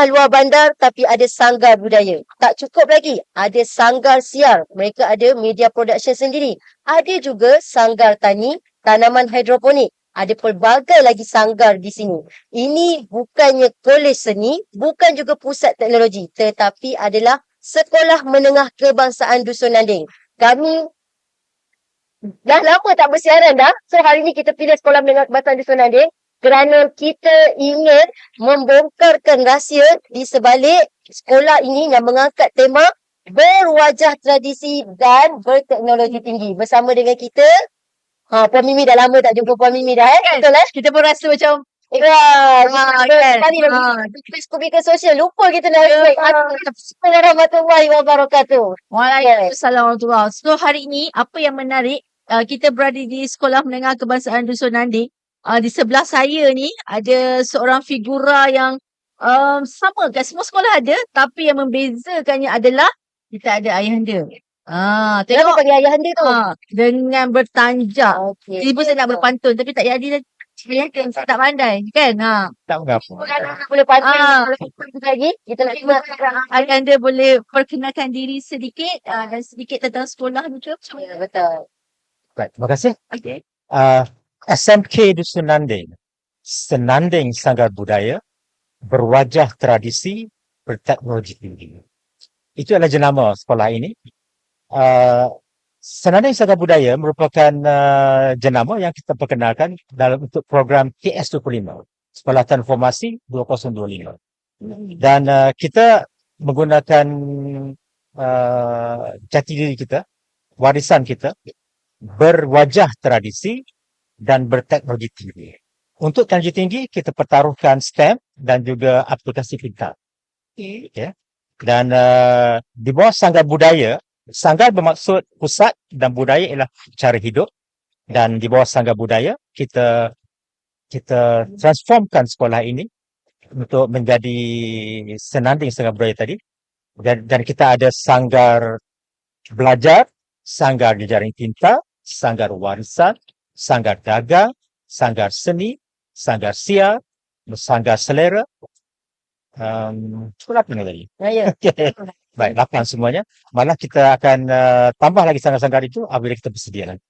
sekolah luar bandar tapi ada sanggar budaya. Tak cukup lagi, ada sanggar siar. Mereka ada media production sendiri. Ada juga sanggar tani, tanaman hidroponik. Ada pelbagai lagi sanggar di sini. Ini bukannya kolej seni, bukan juga pusat teknologi. Tetapi adalah Sekolah Menengah Kebangsaan Dusun Nanding. Kami dah lama tak bersiaran dah. So hari ni kita pilih Sekolah Menengah Kebangsaan Dusun Nanding kerana kita ingin membongkarkan rahsia di sebalik sekolah ini yang mengangkat tema berwajah tradisi dan berteknologi tinggi. Bersama dengan kita, ha, Puan Mimi dah lama tak jumpa Puan Mimi dah eh. Kan? Betul eh? Kita pun rasa macam Ya, Ah, kan? Facebook media sosial lupa kita nak like. Assalamualaikum warahmatullahi wabarakatuh. Waalaikumsalam warahmatullahi So hari ini apa yang menarik uh, kita berada di Sekolah Menengah Kebangsaan Dusun Nanding. Uh, di sebelah saya ni ada seorang figura yang um, sama kan semua sekolah ada tapi yang membezakannya adalah kita ada ayahanda. Ah, Kenapa tengok panggil ayah anda tu? ah, dengan bertanjak. Jadi pun saya nak berpantun tapi tak jadi saya kan saya tak pandai kan. Ha. Tak mengapa. Kalau boleh pantun Ah. lagi kita nak cuba Ayahanda boleh perkenalkan diri sedikit uh, dan sedikit tentang sekolah ni ke? Ya, betul. Baik, terima kasih. Okey. Uh, SMK Dusun Nanding, Senanding Sanggar Budaya, berwajah tradisi, berteknologi tinggi. Itu adalah jenama sekolah ini. Uh, Senanding Sanggar Budaya merupakan uh, jenama yang kita perkenalkan dalam untuk program TS25, Sekolah Transformasi 2025. Dan uh, kita menggunakan uh, jati diri kita, warisan kita, berwajah tradisi dan berteknologi tinggi. Untuk teknologi tinggi, kita pertaruhkan STEM dan juga aplikasi pintar. Okay. Dan uh, di bawah sanggar budaya, sanggar bermaksud pusat dan budaya ialah cara hidup. Dan di bawah sanggar budaya, kita kita transformkan sekolah ini untuk menjadi senanding sanggar budaya tadi. Dan, dan kita ada sanggar belajar, sanggar jejaring tinta, sanggar warisan, sanggar dagang, sanggar seni, sanggar siar, sanggar selera. Um, apa ni tadi? Ya. Baik, lapan semuanya. Malah kita akan uh, tambah lagi sanggar-sanggar itu apabila kita bersedia lagi.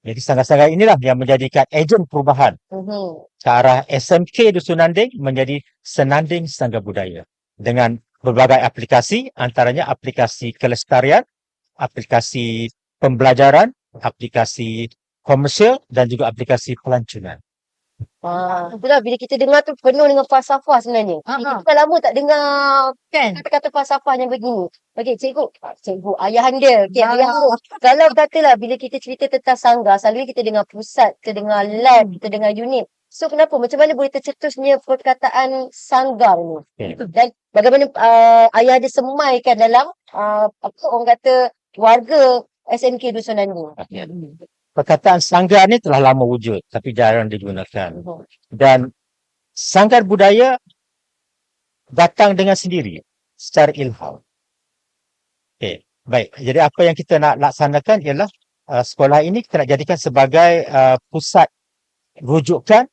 Jadi sanggar-sanggar inilah yang menjadikan ejen perubahan Mhm. ke arah SMK Dusun Nanding menjadi Senanding Sanggar Budaya dengan berbagai aplikasi antaranya aplikasi kelestarian, aplikasi pembelajaran, aplikasi komersial dan juga aplikasi pelancongan. Ah, itulah bila kita dengar tu penuh dengan falsafah sebenarnya. Ah, Kita ah. dah lama tak dengar Kan? kata-kata falsafah yang begini. Okey, cikgu, ah, cikgu, ayahanda. Okey, Ah. ayahanda. Kalau katalah bila kita cerita tentang sanggar, selalu kita dengar pusat, kita dengar lab, kita dengar unit. So kenapa? Macam mana boleh tercetusnya perkataan sanggar ni? Okey. Dan bagaimana uh, ayah dia semaikan dalam uh, apa orang kata warga SMK Dusun Nanding. Perkataan sanggar ni telah lama wujud tapi jarang digunakan. Dan sanggar budaya datang dengan sendiri secara ilham. Okey, baik. Jadi apa yang kita nak laksanakan ialah uh, sekolah ini kita nak jadikan sebagai uh, pusat rujukan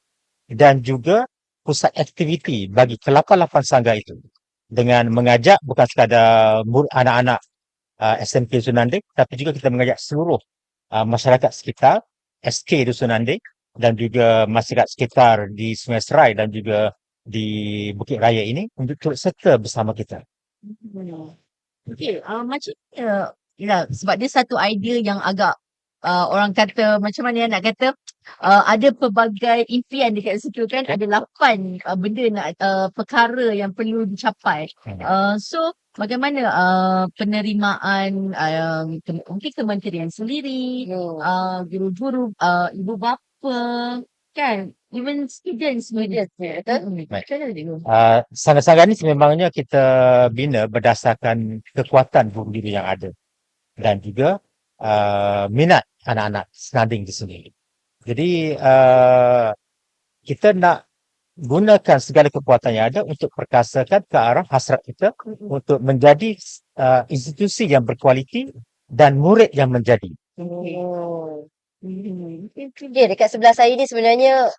dan juga pusat aktiviti bagi ke-8 sanggar itu dengan mengajak bukan sekadar anak-anak uh, SMP Sunanding tapi juga kita mengajak seluruh uh, masyarakat sekitar SK Dusun Nanding dan juga masyarakat sekitar di Sungai Serai dan juga di Bukit Raya ini untuk turut serta bersama kita. Okay, uh, macam uh, ya, sebab dia satu idea yang agak uh, orang kata macam mana nak kata uh, ada pelbagai impian dekat situ kan ada lapan uh, benda nak uh, perkara yang perlu dicapai. Hmm. Uh, so bagaimana uh, penerimaan uh, mungkin kementerian sendiri, Hmm. uh, guru-guru, uh, ibu bapa kan even students Students, students betul? Mm-mm. Baik. Macam mana cikgu? Uh, ni sememangnya kita bina berdasarkan kekuatan guru-guru yang ada dan juga uh, minat anak-anak senanding di sini. Jadi uh, kita nak gunakan segala kekuatan yang ada untuk perkasakan ke arah hasrat kita untuk menjadi uh, institusi yang berkualiti dan murid yang menjadi. Hmm. Mm-mm. Okay, dekat sebelah saya ni sebenarnya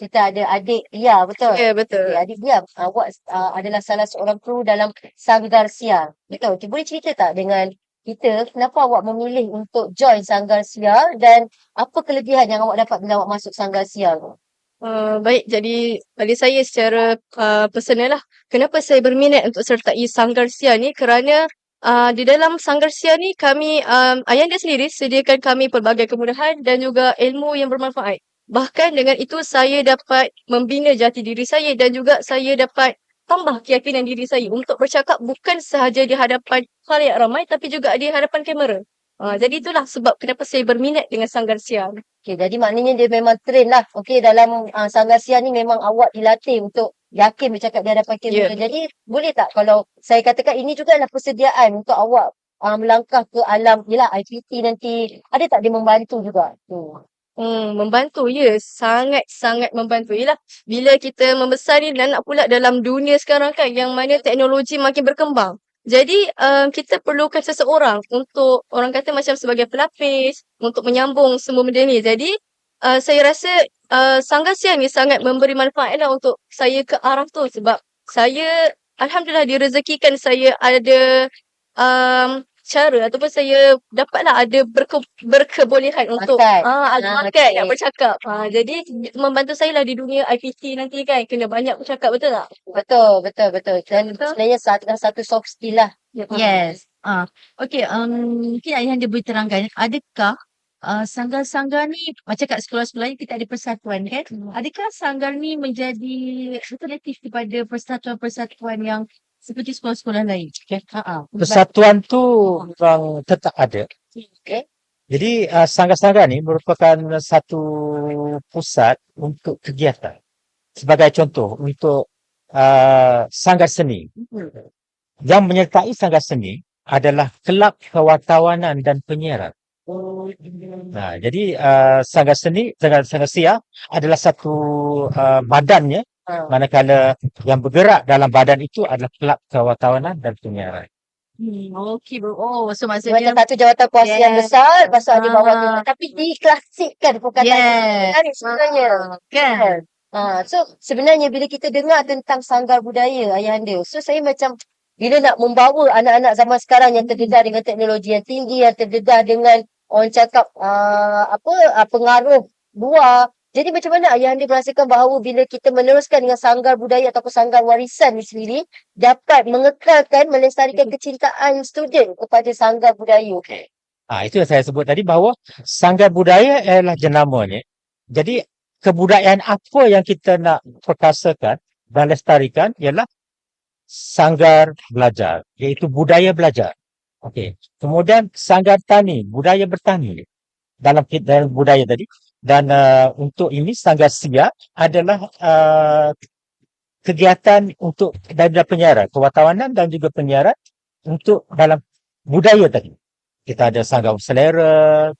kita ada adik Lia, betul? Ya, betul. Okay, adik Lia, awak uh, adalah salah seorang kru dalam Sanggar Siar. Betul. Okay, boleh cerita tak dengan kita kenapa awak memilih untuk join Sanggar Siar dan apa kelebihan yang awak dapat bila awak masuk Sanggar Siar tu? Uh, baik, jadi bagi saya secara uh, personal lah, kenapa saya berminat untuk sertai Sanggar Sia ni kerana uh, di dalam Sanggar Sia ni kami, um, Ayanda sendiri sediakan kami pelbagai kemudahan dan juga ilmu yang bermanfaat. Bahkan dengan itu saya dapat membina jati diri saya dan juga saya dapat tambah keyakinan diri saya untuk bercakap bukan sahaja di hadapan khalayak ramai tapi juga di hadapan kamera. Uh, jadi itulah sebab kenapa saya berminat dengan Sanggar Sia. Okay, jadi maknanya dia memang train lah. Okay, dalam uh, Sanggar Siar ni memang awak dilatih untuk yakin bercakap di hadapan kamera. Ya. Jadi boleh tak kalau saya katakan ini juga adalah persediaan untuk awak uh, melangkah ke alam yelah IPT nanti. Ada tak dia membantu juga? Hmm. Hmm, membantu ya. Sangat-sangat membantu. Yelah, bila kita membesar ni dan nak pula dalam dunia sekarang kan yang mana teknologi makin berkembang. Jadi, um, kita perlukan seseorang untuk orang kata macam sebagai pelapis, untuk menyambung semua benda ni. Jadi, uh, saya rasa uh, Sanggar Siang ni sangat memberi manfaat lah untuk saya ke arah tu sebab saya Alhamdulillah direzekikan saya ada um, cara ataupun saya dapatlah ada berke, berkebolehan untuk Bakat. ah ada bakat okey. nak bercakap. Ah jadi membantu saya lah di dunia IPT nanti kan kena banyak bercakap betul tak? Betul, betul, betul. Dan Betul. sebenarnya satu, satu soft skill lah. Yes. Ah, okay. Um, mungkin ayah dia boleh terangkan. Adakah uh, sanggar-sanggar ni macam kat sekolah-sekolah ni kita ada persatuan kan? Adakah sanggar ni menjadi alternatif kepada persatuan-persatuan yang seperti sekolah-sekolah lain? Okay. Ha Persatuan tu memang tetap ada. Okay. Jadi uh, sanggar-sanggar ni merupakan satu pusat untuk kegiatan. Sebagai contoh, untuk uh, sanggar seni. Yang menyertai sanggar seni adalah kelab kewartawanan dan penyiaran. Nah, jadi uh, sanggar seni, sanggar, sanggar sia adalah satu uh, badannya. Manakala yang bergerak dalam badan itu adalah kelab kewartawanan dan penyiaran. Hmm, okay bro. Oh, so Dia maksudnya macam satu jawatan kuasa yang Yes. besar, lepas tu ada bawah tu. Ah. Tapi diklasikkan perkataan Yes. kan sebenarnya. kan? Ha, so sebenarnya bila kita dengar tentang sanggar budaya ayahanda, so saya macam bila nak membawa anak-anak zaman sekarang yang terdedah dengan teknologi yang tinggi, yang terdedah dengan orang cakap uh, apa uh, pengaruh luar. Jadi macam mana ayahanda merasakan bahawa bila kita meneruskan dengan sanggar budaya ataupun sanggar warisan ni sendiri dapat mengekalkan, melestarikan kecintaan student kepada sanggar budaya. Ah itu yang saya sebut tadi bahawa sanggar budaya ialah jenamanya. Jadi kebudayaan apa yang kita nak perkasakan dan lestarikan ialah sanggar belajar, iaitu budaya belajar. Okey. Kemudian sanggar tani, budaya bertani dalam dalam budaya tadi dan uh, untuk ini sanggar sia adalah uh, kegiatan untuk daripada penyiaran, kewartawanan dan juga penyiaran untuk dalam budaya tadi. Kita ada sanggar selera.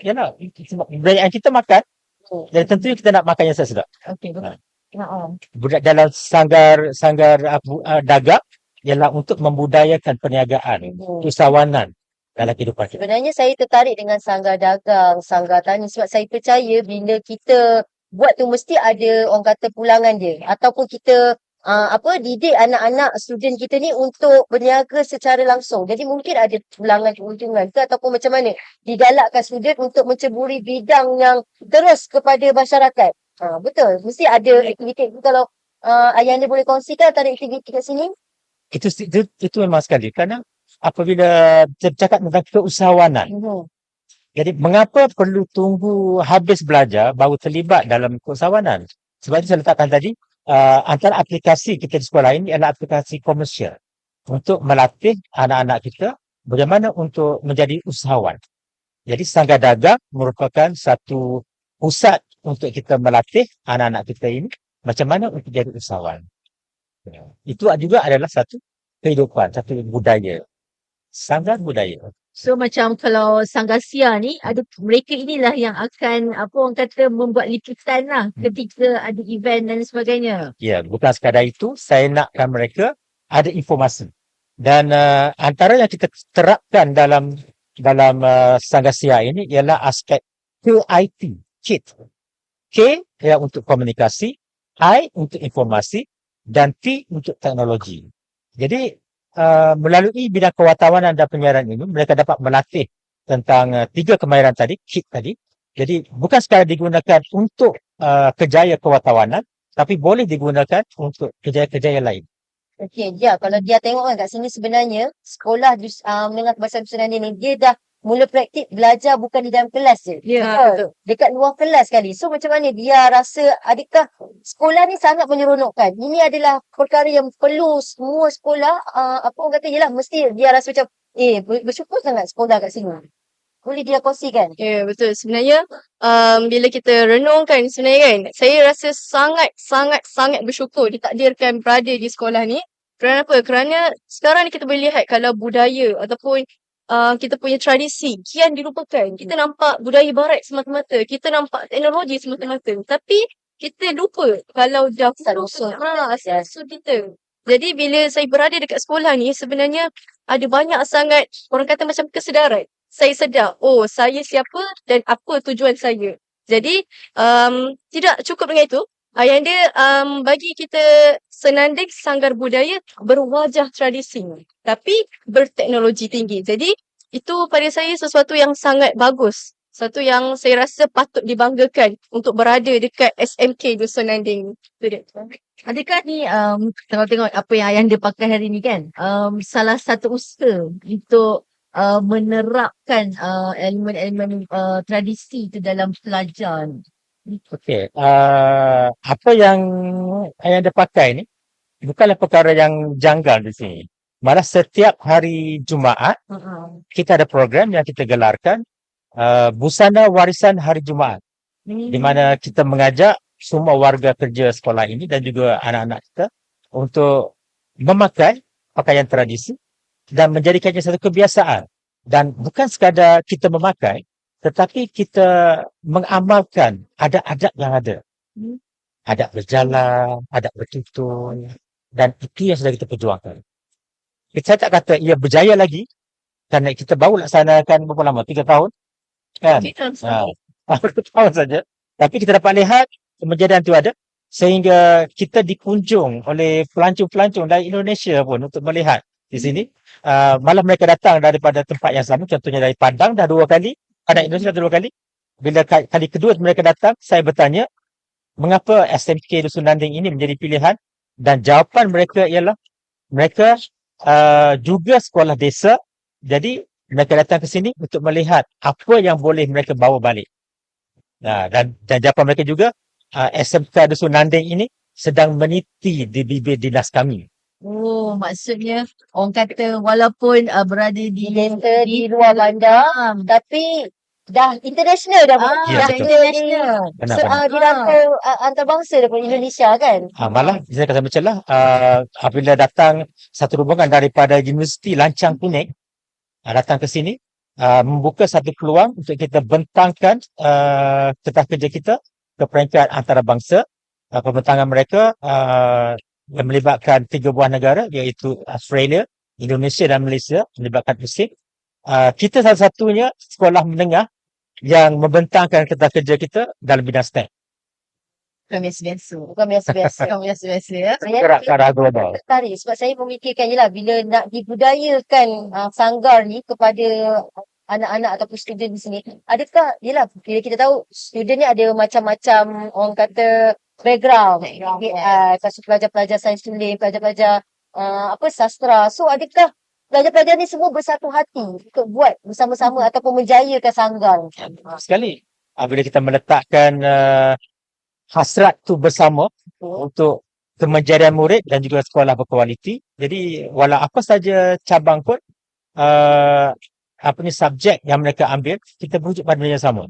Yalah, sebab budaya kita makan Hmm. dan tentunya kita nak makan yang sedap. Okay, betul. Ha. Budak dalam sanggar sanggar uh, uh, dagang ialah untuk membudayakan perniagaan, Hmm. usahawanan dalam kehidupan kita. Sebenarnya saya tertarik dengan sanggar dagang, sanggar tani sebab saya percaya bila kita buat tu mesti ada orang kata pulangan dia ataupun kita uh, apa didik anak-anak student kita ni untuk berniaga secara langsung. Jadi mungkin ada pulangan keuntungan ke ataupun macam mana digalakkan student untuk menceburi bidang yang terus kepada masyarakat. Ha, betul. Mesti ada aktiviti kalau uh, ayah anda boleh kongsikan antara aktiviti kat sini. Itu, itu itu memang sekali kerana apabila bercakap tentang keusahawanan Hmm. Jadi mengapa perlu tunggu habis belajar baru terlibat dalam keusahawanan? Sebab itu saya letakkan tadi uh, antara aplikasi kita di sekolah ini adalah aplikasi komersial untuk melatih anak-anak kita bagaimana untuk menjadi usahawan. Jadi sanggar dagang merupakan satu pusat untuk kita melatih anak-anak kita ini macam mana untuk jadi usahawan. Itu juga adalah satu kehidupan, satu budaya. Sanggar budaya. So macam kalau Sanggar Sia ni ada mereka inilah yang akan apa orang kata membuat liputan lah ketika ada event dan sebagainya. Ya, bukan sekadar itu, saya nakkan mereka ada informasi. Dan uh, antara yang kita terapkan dalam dalam uh, Sanggasia ini ialah aspek KIT, KIT. K ya untuk komunikasi, I untuk informasi dan T untuk teknologi. Jadi uh, melalui bidang kewartawanan dan penyiaran ini mereka dapat melatih tentang uh, tiga kemahiran tadi, KIT tadi. Jadi bukan sekadar digunakan untuk uh, kejaya kewartawanan tapi boleh digunakan untuk kejaya-kejaya lain. Okey, dia kalau dia tengok kan kat sini sebenarnya sekolah uh, menengah kebahasaan Dusun ni dia dah mula praktik belajar bukan di dalam kelas je. Ya, Betul. Dekat luar kelas kali. So macam mana dia rasa adakah sekolah ni sangat menyeronokkan. Ini adalah perkara yang perlu semua sekolah uh, apa orang kata yelah mesti dia rasa macam eh ber- bersyukur sangat sekolah kat sini. Boleh dia kongsikan? Ya, betul. Sebenarnya, um, bila kita renungkan sebenarnya kan, saya rasa sangat, sangat, sangat bersyukur ditakdirkan berada di sekolah ni. Kerana apa? Kerana sekarang ni kita boleh lihat kalau budaya ataupun uh, kita punya tradisi kian dilupakan. Kita nampak budaya barat semata-mata. Kita nampak teknologi semata-mata. Tapi kita lupa kalau dahulu Asal-usul. ha, asal-usul kita. Jadi bila saya berada dekat sekolah ni sebenarnya ada banyak sangat orang kata macam kesedaran. Saya sedar, oh saya siapa dan apa tujuan saya. Jadi um, tidak cukup dengan itu. Ayah dia um, bagi kita senanding sanggar budaya berwajah tradisi. Tapi berteknologi tinggi. Jadi itu pada saya sesuatu yang sangat bagus. Satu yang saya rasa patut dibanggakan untuk berada dekat SMK Dusun Nanding. Adakah ni um, kalau tengok apa yang ayah dia pakai hari ni kan um, salah satu usaha untuk uh, menerapkan uh, elemen-elemen uh, tradisi itu dalam pelajar ni. Okey, uh, apa yang yang dia pakai ni bukanlah perkara yang janggal di sini. Malah setiap hari Jumaat Uh-uh. kita ada program yang kita gelarkan uh, Busana Warisan Hari Jumaat di mana kita mengajak semua warga kerja sekolah ini dan juga anak-anak kita untuk memakai pakaian tradisi dan menjadikannya satu kebiasaan. Dan bukan sekadar kita memakai, tetapi kita mengamalkan adat-adat yang ada. Hmm. Adat berjalan, adat bertutur, dan itu yang sedang kita perjuangkan. Saya tak kata ia berjaya lagi, kerana kita baru laksanakan berapa lama? Tiga tahun? Kan? Kita Ha. Satu tahun saja. Tapi kita dapat lihat kejadian itu ada sehingga kita dikunjung oleh pelancong-pelancong dari Indonesia pun untuk melihat di sini. Uh, malah mereka datang daripada tempat yang sama, contohnya dari Padang dah dua kali, Padang Indonesia dah dua kali. Bila kali, kali kedua mereka datang, saya bertanya, mengapa SMK Dusun Nanding ini menjadi pilihan? Dan jawapan mereka ialah, mereka uh, juga sekolah desa, jadi mereka datang ke sini untuk melihat apa yang boleh mereka bawa balik. Nah, dan, dan jawapan mereka juga, uh, SMK Dusun Nanding ini sedang meniti di bibir dinas kami. Oh, maksudnya orang kata walaupun uh, berada di Di desa, di luar bandar. Tapi dah international dah. Ah, Ya, dah betul. international. Benar, So, benar. uh, dirangkul uh, antarabangsa daripada Indonesia kan? Ha, malah saya kata macam lah, uh, apabila datang satu rombongan daripada Universiti Lancang Kuning, uh, datang ke sini, uh, membuka satu peluang untuk kita bentangkan uh, tetap kerja kita ke peringkat antarabangsa. Uh, pembentangan mereka uh, yang melibatkan tiga buah negara iaitu Australia, Indonesia dan Malaysia melibatkan Mesir. Uh, kita salah satunya sekolah menengah yang membentangkan kertas kerja kita dalam bidang STEM. Bukan biasa-biasa. Bukan biasa-biasa. Bukan biasa-biasa ya. Saya Gerak ke arah global. tertarik sebab saya memikirkan je lah bila nak dibudayakan uh, sanggar ni kepada anak-anak ataupun student di sini. Adakah, yelah bila kita tahu student ni ada macam-macam orang kata background. Background, uh, kasut pelajar-pelajar sains tulis, pelajar-pelajar uh, apa sastra. So adakah pelajar-pelajar ni semua bersatu hati untuk buat bersama-sama ataupun menjayakan sanggar? sekali. Bila kita meletakkan uh, hasrat tu bersama untuk kemenjadian murid dan juga sekolah berkualiti. Jadi walau apa saja cabang pun uh, apa ni subjek yang mereka ambil kita merujuk pada yang sama.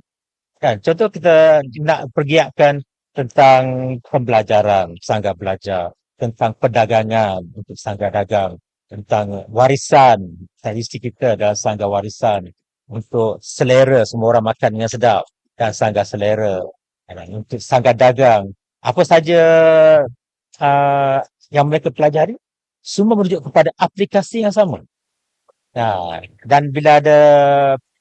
Kan? Contoh kita nak pergiatkan tentang pembelajaran sanggar belajar, tentang perdagangan untuk sanggar dagang, tentang warisan. Tradisi kita dalam sanggar warisan untuk selera semua orang makan dengan sedap dan sanggar selera. Untuk sanggar dagang. Apa saja uh, yang mereka pelajari semua merujuk kepada aplikasi yang sama. Nah, dan bila ada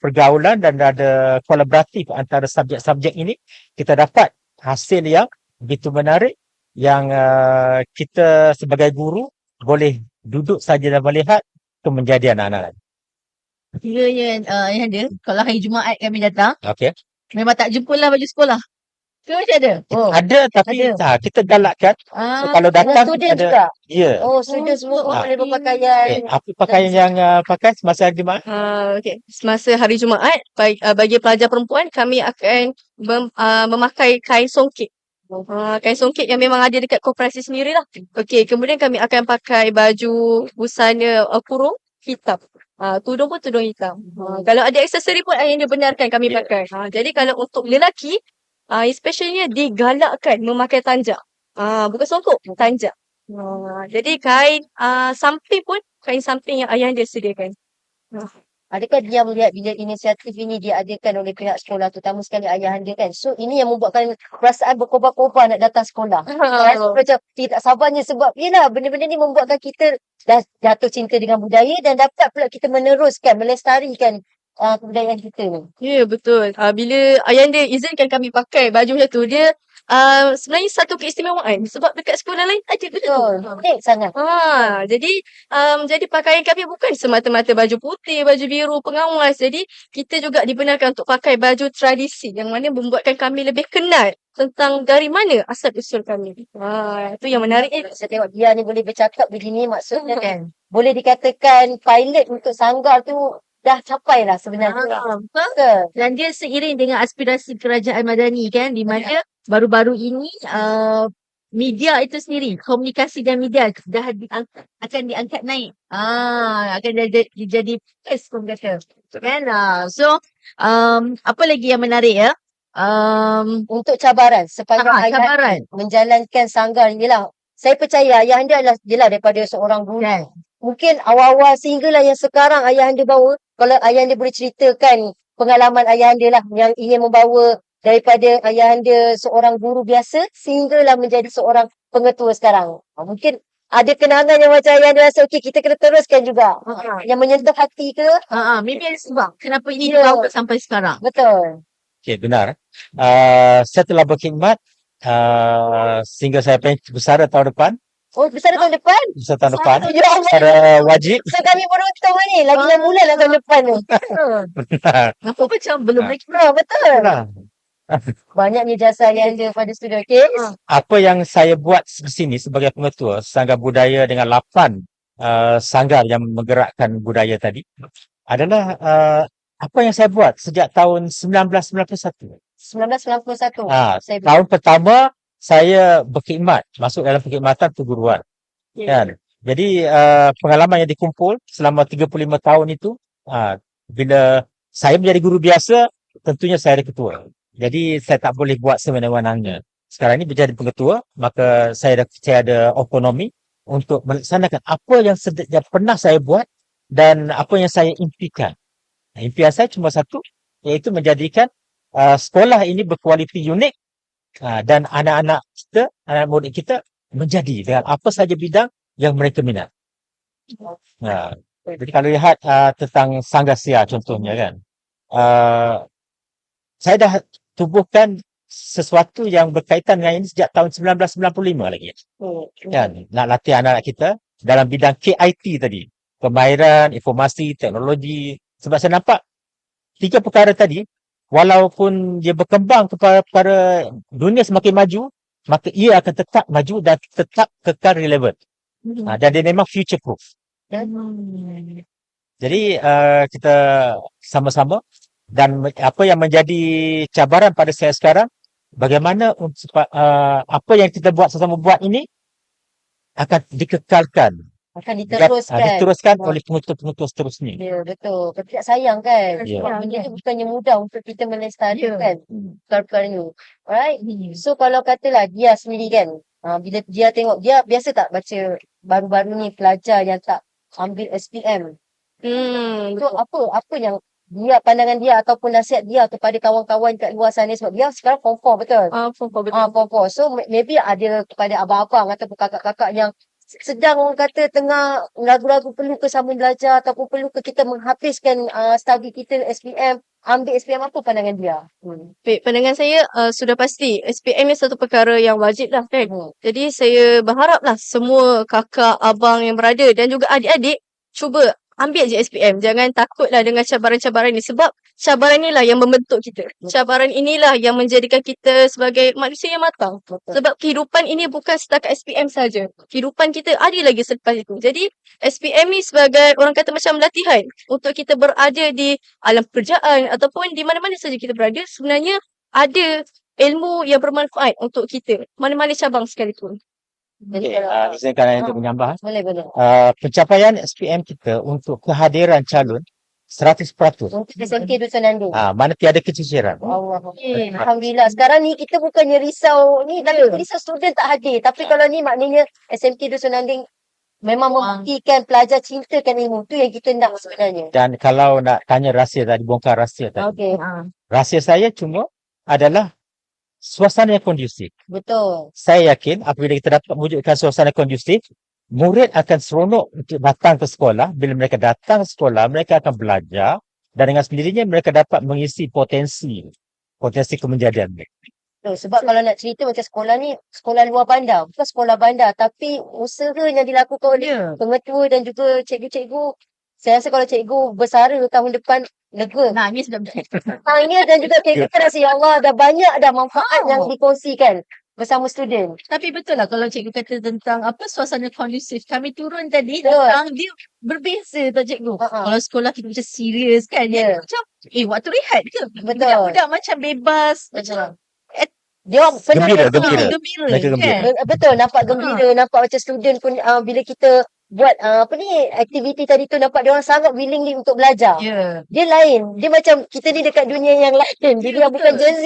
pergaulan dan ada kolaboratif antara subjek-subjek ini, kita dapat hasil yang begitu menarik yang uh, kita sebagai guru boleh duduk saja dan melihat itu menjadi anak-anak lain. Kiranya uh, yang ada, kalau hari Jumaat kami datang, Okey. memang tak jumpalah baju sekolah. Ke macam ada? Oh. Ada tapi ada. ha, kita galakkan so, Ah, kalau Dengan datang student ada juga. ya. Oh, student semua Ah. boleh berpakaian. Eh, apa pakaian yang uh, pakai semasa hari Jumaat? Uh, okay. Semasa hari Jumaat, bagi, uh, bagi pelajar perempuan, kami akan mem, uh, memakai kain songkit. Uh, kain songkit yang memang ada dekat koperasi sendiri lah. Okey, kemudian kami akan pakai baju busana uh, kurung hitam. Uh, tudung pun tudung hitam. Uh, kalau ada aksesori pun yang dibenarkan kami Ya. pakai. Uh, jadi kalau untuk lelaki, uh, especially digalakkan memakai tanjak. Uh, bukan songkok, tanjak. Uh, jadi kain uh, samping pun, kain samping yang ayah dia sediakan. Adakah dia melihat bila inisiatif ini diadakan oleh pihak sekolah, terutama sekali ayahanda kan? So, ini yang membuatkan perasaan berkobar-kobar nak datang sekolah. Kan? Macam tidak sabarnya sebab yelah benda-benda ni membuatkan kita dah jatuh cinta dengan budaya dan dapat pula kita meneruskan, melestarikan uh, kebudayaan kita ni. Ya, betul. Uh, bila ayahanda izinkan kami pakai baju macam tu, dia uh, sebenarnya satu keistimewaan. Sebab dekat sekolah lain ada benda tu. Betul. Unik sangat. Ha, jadi um, jadi pakaian kami bukan semata-mata baju putih, baju biru, pengawas. Jadi kita juga dibenarkan untuk pakai baju tradisi yang mana membuatkan kami lebih kenal tentang dari mana asal usul kami. Ha, itu yang menarik. eh. Saya tengok dia ni boleh bercakap begini maksudnya kan. Boleh dikatakan pilot untuk sanggar tu dah capai lah sebenarnya. Betul. Ke? Dan dia seiring dengan aspirasi kerajaan madani kan di mana baru-baru ini uh, media itu sendiri komunikasi dan media dah diangkat, akan diangkat naik. Ah akan jadi, jadi plus pun kata. Kan? Ah, so um, apa lagi yang menarik ya? Um, Untuk cabaran sepanjang ah, ayah cabaran. menjalankan sanggar ni lah. Saya percaya ayah anda adalah jelas daripada seorang guru. Kan? Mungkin awal-awal sehinggalah yang sekarang ayah anda bawa. Kalau ayah anda boleh ceritakan pengalaman ayah anda lah yang ingin membawa daripada ayah anda seorang guru biasa sehinggalah menjadi seorang pengetua sekarang. Ha, Mungkin ada kenangan yang macam ayah anda rasa okey kita kena teruskan juga. Ah, ah. Yang menyentuh hati ke? Ah, ah, maybe ada sebab kenapa ini Ya. dibawa sampai sekarang. Betul. Okey, benar. Uh, saya telah berkhidmat uh, sehingga saya pengen bersara tahun depan. Oh, besar tahun depan? Besar tahun depan. Ya. Secara wajib. So kami penonton ni lagi enam bulan lah tahun depan ni. Benar. Kenapa macam belum Ah. lagi? Ha, betul. Benar. Banyaknya jasa ayah anda pada studio. Okey. Apa yang saya buat di sini sebagai pengetua Sanggar Budaya dengan lapan uh, sanggar yang menggerakkan budaya tadi adalah uh, apa yang saya buat sejak tahun 1991. 1991. Ah, saya tahun pertama saya berkhidmat masuk dalam perkhidmatan perguruan kan jadi uh, pengalaman yang dikumpul selama 35 tahun itu uh, bila saya menjadi guru biasa tentunya saya ada ketua jadi saya tak boleh buat sewenang-wenangnya sekarang ini menjadi pengetua maka saya ada saya ada otonomi untuk melaksanakan apa yang, sed- yang pernah saya buat dan apa yang saya impikan impian saya cuma satu iaitu menjadikan uh, sekolah ini berkualiti unik uh, dan anak-anak kita, anak murid kita menjadi dengan apa saja bidang yang mereka minat. Uh, jadi kalau lihat uh, tentang Sanggar Sia contohnya kan, uh, saya dah tubuhkan sesuatu yang berkaitan dengan ini sejak tahun 1995 lagi. Hmm. Kan? Nak latih anak-anak kita dalam bidang KIT tadi. Kemahiran, informasi, teknologi. Sebab saya nampak tiga perkara tadi, walaupun dia berkembang kepada, kepada dunia semakin maju, maka ia akan tetap maju dan tetap kekal relevan. Ha, dan dia memang future proof. Hmm. Jadi uh, kita sama-sama dan apa yang menjadi cabaran pada saya sekarang, bagaimana untuk, uh, apa yang kita buat sama buat ini akan dikekalkan Akan diteruskan. uh, diteruskan Hmm. oleh pengutua-pengutua seterusnya. Ya, betul. Tapi tak sayang kan? Ya. Sebab benda tu bukannya mudah untuk kita melestarikan Hmm. perkara-perkara ni. Alright? Hmm. So kalau katalah dia sendiri kan, uh, bila dia tengok, dia biasa tak baca baru-baru ni pelajar yang tak ambil SPM. Hmm, So apa apa yang dia pandangan dia ataupun nasihat dia kepada kawan-kawan kat luar sana sebab dia sekarang form 4 betul? Ah, faham, faham, betul. Ah, form 4. So ma- maybe ada kepada abang-abang ataupun kakak-kakak yang sedang orang kata tengah ragu-ragu perlu ke sama belajar ataupun perlu ke kita menghabiskan uh, study kita SPM ambil SPM apa pandangan dia? Hmm. Baik, pandangan saya uh, sudah pasti SPM ni satu perkara yang wajib lah kan. Hmm. Jadi saya berharaplah semua kakak, abang yang berada dan juga adik-adik cuba ambil je SPM. Jangan takutlah dengan cabaran-cabaran ni sebab cabaran inilah yang membentuk kita. Cabaran inilah yang menjadikan kita sebagai manusia yang matang. Sebab kehidupan ini bukan setakat SPM saja. Kehidupan kita ada lagi selepas itu. Jadi SPM ni sebagai orang kata macam latihan untuk kita berada di alam pekerjaan ataupun di mana-mana saja kita berada sebenarnya ada ilmu yang bermanfaat untuk kita. Mana-mana cabang sekalipun. Jadi Okay, kalau uh, izinkan saya untuk Ah. menambah. eh. boleh boleh. Uh, pencapaian SPM kita untuk kehadiran calon 100%. Untuk SMK Dusun Nanding. Ah, mana tiada keciciran. Allah. Okay. Alhamdulillah. Sekarang ni kita bukannya risau ni. Tapi Ya. risau student tak hadir. Tapi kalau ni maknanya SMK Dusun Nanding memang Memang. membuktikan pelajar cintakan ilmu. Tu yang kita nak sebenarnya. Dan kalau nak tanya rahsia tadi, bongkar rahsia tadi. Okey. Ha. Rahsia saya cuma adalah suasana yang kondusif. Betul. Saya yakin apabila kita dapat wujudkan suasana kondusif, murid akan seronok untuk datang ke sekolah. Bila mereka datang ke sekolah, mereka akan belajar dan dengan sendirinya mereka dapat mengisi potensi potensi kemenjadian mereka. Betul. Sebab kalau nak cerita macam sekolah ni, sekolah luar bandar. Bukan sekolah bandar. Tapi usaha yang dilakukan oleh Ya. pengetua dan juga cikgu-cikgu. Saya rasa kalau cikgu bersara tahun depan, lega. Nangis dah budak. Tanya dan juga cikgu kita rasa, ya Allah, dah banyak dah manfaat yang Oh. dikongsikan bersama student. Tapi betul lah kalau cikgu kata tentang apa suasana kondusif. Kami turun tadi Betul. datang dia berbeza tau cikgu. Ha-ha. Kalau sekolah kita macam serius kan. Ya. Yeah. Macam eh waktu rehat ke? Betul. Budak-budak macam bebas. Macam. Dia orang Gembira, gembira. gembira. Gembira. Kan? Be- Betul, nampak gembira, nampak macam student pun uh, bila kita buat uh, apa ni, aktiviti tadi tu nampak dia orang sangat willingly untuk belajar. Ya. Dia lain. Dia macam kita ni dekat dunia yang lain. Dia, yang bukan betul. Gen Z.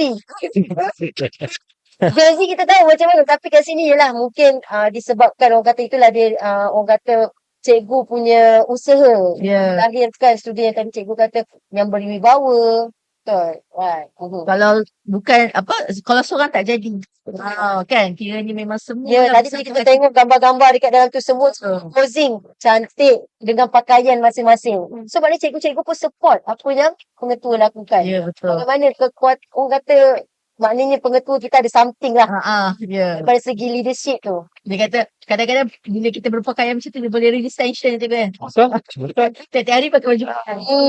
Gen Z kita tahu macam mana. Tapi kat sini ialah mungkin uh, disebabkan orang kata itulah dia uh, orang kata cikgu punya usaha. Ya. Lahirkan student yang tadi cikgu kata yang berwibawa. Betul. Right. Uh-huh. Kalau bukan apa kalau seorang tak jadi. Ah, kan kiranya memang semua Ya, tadi bila kita tengok gambar-gambar dekat dalam tu semua Betul. posing cantik dengan pakaian masing-masing. So maknanya cikgu-cikgu pun support apa yang pengetua lakukan. Ya betul. Bagaimana kekuat orang kata maknanya pengetua kita ada something lah Ha ah, ya. daripada segi leadership tu. Dia kata kadang-kadang bila kita berpakaian macam tu dia boleh release tension je kan. Betul? Betul. Tiap-tiap hari pakai baju.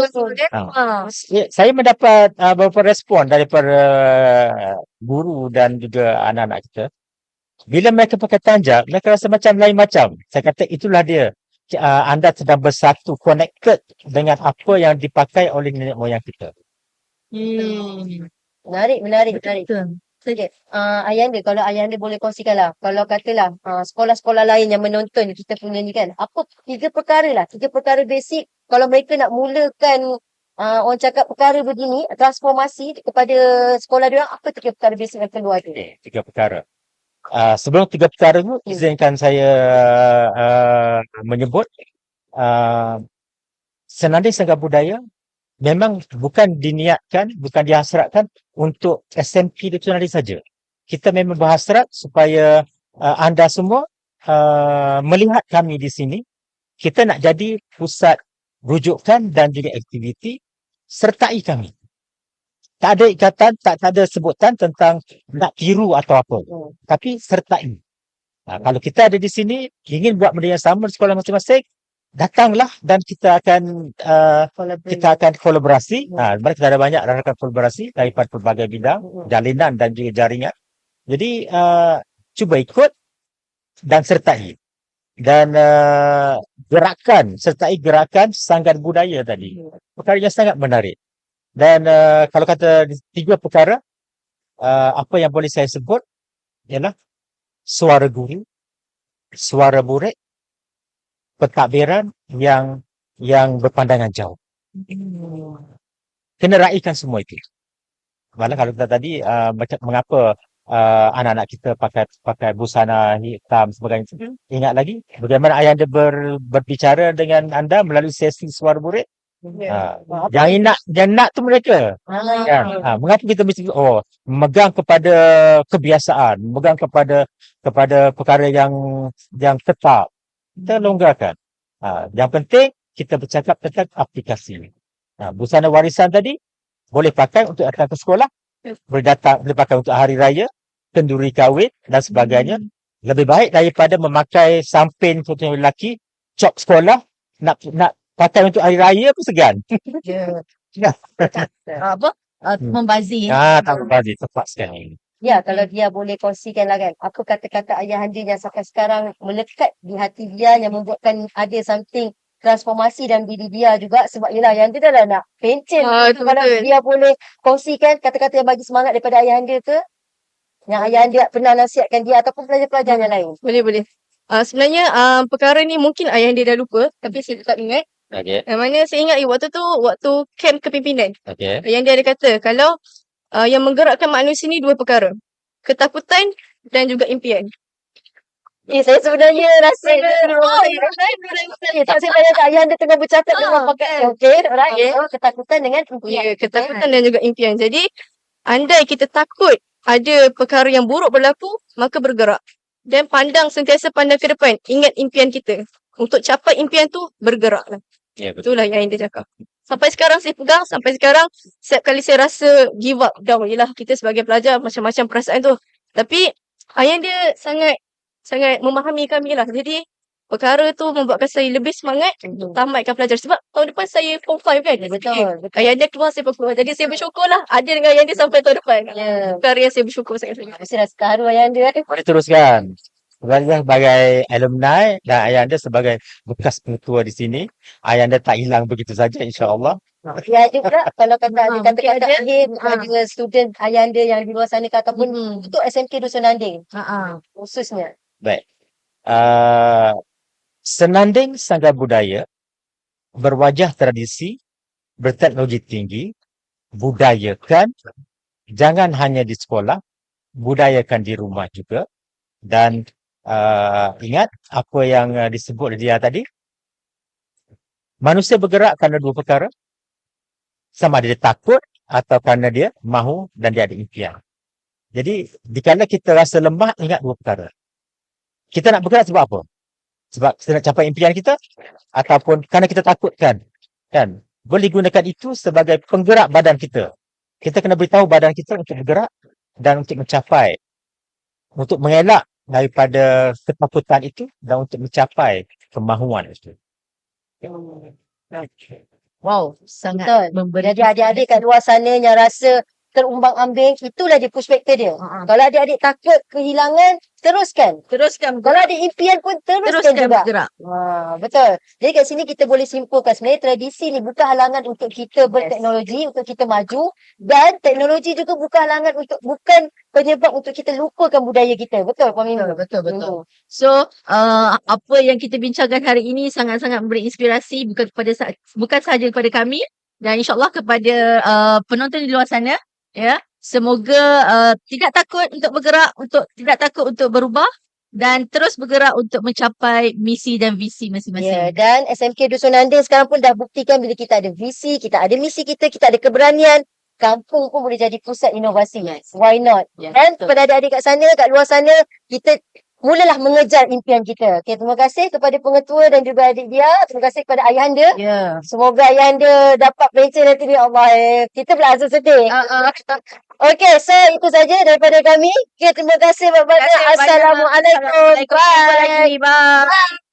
Betul. Ah. Ya, saya mendapat uh, beberapa respon daripada uh, guru dan juga anak-anak kita. Bila mereka pakai tanjak, mereka rasa macam lain macam. Saya kata itulah dia. Uh, anda sedang bersatu, connected dengan apa yang dipakai oleh nenek moyang kita. Hmm. Menarik, menarik, menarik. Betul. Okay. Uh, Ayanda, kalau Ayanda boleh kongsikan lah. Kalau katalah uh, sekolah-sekolah lain yang menonton kita punya ni kan. Apa tiga perkara lah. Tiga perkara basic. Kalau mereka nak mulakan uh, orang cakap perkara begini, transformasi kepada sekolah dia apa tiga perkara basic yang keluar tu? Okay, tiga perkara. Uh, sebelum tiga perkara tu, izinkan saya uh, menyebut uh, Senanding Sanggar Budaya memang bukan diniatkan, bukan dihasratkan untuk SMP di Senanding saja. Kita memang berhasrat supaya uh, anda semua uh, melihat kami di sini. Kita nak jadi pusat rujukan dan juga aktiviti sertai kami. Tak ada ikatan, tak, tak ada sebutan tentang nak tiru atau apa. Hmm. Tapi sertai. Nah, kalau kita ada di sini, ingin buat benda yang sama di sekolah masing-masing, datanglah dan kita akan uh, kita akan kolaborasi. Hmm. Ha, kita ada banyak rakan kolaborasi daripada pelbagai bidang, Hmm. jalinan dan juga jaringan. Jadi uh, cuba ikut dan sertai. Dan uh, gerakan, sertai gerakan sanggar budaya tadi. Perkara yang sangat menarik. Dan uh, kalau kata tiga perkara, uh, apa yang boleh saya sebut ialah suara guru, suara murid, pentadbiran yang yang berpandangan jauh. Kena raikan semua itu. Malah kalau kita tadi uh, macam mengapa uh, anak-anak kita pakai pakai busana hitam sebagainya. Ingat lagi bagaimana ayah anda ber, berbicara dengan anda melalui sesi suara murid. Ya. Uh, yang nak yang nak tu mereka. Ah. Kan? Ha, mengapa kita mesti oh megang kepada kebiasaan, megang kepada kepada perkara yang yang tetap. Kita longgarkan. Ha, yang penting kita bercakap tentang aplikasi. Ha, busana warisan tadi boleh pakai untuk datang ke sekolah, Ya. boleh datang boleh pakai untuk hari raya, kenduri kahwin dan sebagainya. Hmm. Lebih baik daripada memakai samping contohnya lelaki, cop sekolah, nak nak pakai untuk hari raya pun segan. Ya. Uh, apa? Uh, membazir. Ah, tak berbalik tepat sekali. Ya, kalau dia boleh kongsikan lah kan. Apa kata-kata ayahanda yang sampai sekarang melekat di hati dia yang membuatkan ada something transformasi dalam diri dia juga sebab yelah ayahanda dah lah nak pencen. Ah, itu kalau betul. dia boleh kongsikan kata-kata yang bagi semangat daripada ayahanda ke yang ayahanda pernah nasihatkan dia ataupun pelajar-pelajar yang lain. Boleh boleh. Uh, sebenarnya uh, perkara ni mungkin ayah dia dah lupa tapi saya tetap ingat. Okey. Yang mana saya ingat eh, waktu tu waktu camp kepimpinan. Okey. Yang dia ada kata kalau uh, yang menggerakkan manusia ni dua perkara. Ketakutan dan juga impian. Eh, saya sebenarnya rasa oh, tak saya bayangkan ayahanda tengah bercakap dengan Ah, pakai okey, right? Okey. Oh, ketakutan dengan Ya, impian. ketakutan dan juga impian. Jadi andai kita takut ada perkara yang buruk berlaku, maka bergerak. Dan pandang sentiasa pandang ke depan. Ingat impian kita. Untuk capai impian tu, bergeraklah. Ya, betul. Itulah yang dia cakap. Sampai sekarang saya pegang, sampai sekarang setiap kali saya rasa give up down. Yelah kita sebagai pelajar macam-macam perasaan tu. Tapi ayah dia sangat sangat memahami kami lah. Jadi perkara tu membuatkan saya lebih semangat untuk tamatkan pelajar. Sebab tahun depan saya form 5 kan. Ya, betul, betul. Ayah dia keluar saya pun keluar. Jadi saya bersyukur lah ada dengan ayah dia sampai tahun depan. Ya. Perkara yang saya bersyukur sangat-sangat. Mesti dah terharu ayahanda. eh. Boleh teruskan. Sebagai, sebagai alumni dan ayah anda sebagai bekas pengetua di sini, ayah anda tak hilang begitu saja insya-Allah. Ya pula kalau kata ada Ah, kata-kata mungkin ada. akhir Ah. ada student ayahanda yang di luar sana ataupun Hmm. untuk SMK Dusun Nanding Ha ah. khususnya. Baik. Uh, senanding sanggar budaya berwajah tradisi, berteknologi tinggi, budayakan, jangan hanya di sekolah, budayakan di rumah juga. Dan uh, ingat apa yang uh, disebut dia tadi, manusia bergerak kerana dua perkara. Sama ada dia takut atau kerana dia mahu dan dia ada impian. Jadi, dikala kita rasa lemah, ingat dua perkara. Kita nak bergerak sebab apa? Sebab kita nak capai impian kita ataupun kerana kita takutkan. Kan? Boleh gunakan itu sebagai penggerak badan kita. Kita kena beritahu badan kita untuk bergerak dan untuk mencapai. Untuk mengelak daripada ketakutan itu dan untuk mencapai kemahuan itu. Wow, sangat Betul. memberi Jadi adik-adik kat luar sana yang rasa terumbang ambing itulah dia push factor dia. Ah. Kalau adik-adik takut kehilangan teruskan. Teruskan Kalau ada impian pun teruskan, teruskan juga. bergerak. Ha, betul. Jadi kat sini kita boleh simpulkan sebenarnya tradisi ni bukan halangan untuk kita berteknologi, untuk kita maju dan teknologi juga bukan halangan untuk bukan penyebab untuk kita lupakan budaya kita. Betul Puan? Betul, betul, betul. So, uh, apa yang kita bincangkan hari ini sangat-sangat memberi inspirasi bukan kepada bukan sahaja kepada kami dan insyaallah kepada uh, penonton di luar sana ya. Semoga uh, tidak takut untuk bergerak, untuk tidak takut untuk berubah dan terus bergerak untuk mencapai misi dan visi Ya, masing-masing. dan SMK Dusun Nanding sekarang pun dah buktikan bila kita ada visi, kita ada misi kita, kita ada keberanian, kampung pun boleh jadi pusat inovasi. Yes. Why not? Ya, Dan betul. kepada adik-adik kat sana, kat luar sana, kita mulalah mengejar impian kita. Okay, terima kasih kepada pengetua dan juga adik dia. Terima kasih kepada ayahanda. Ya. Semoga ayahanda dapat pencen nanti ni Allah. Eh. Kita pula rasa sedih. Uh, uh, Okay, so itu saja daripada kami. Okay, terima kasih banyak-banyak. Assalamualaikum. Assalamualaikum. Bye. lagi. Bye.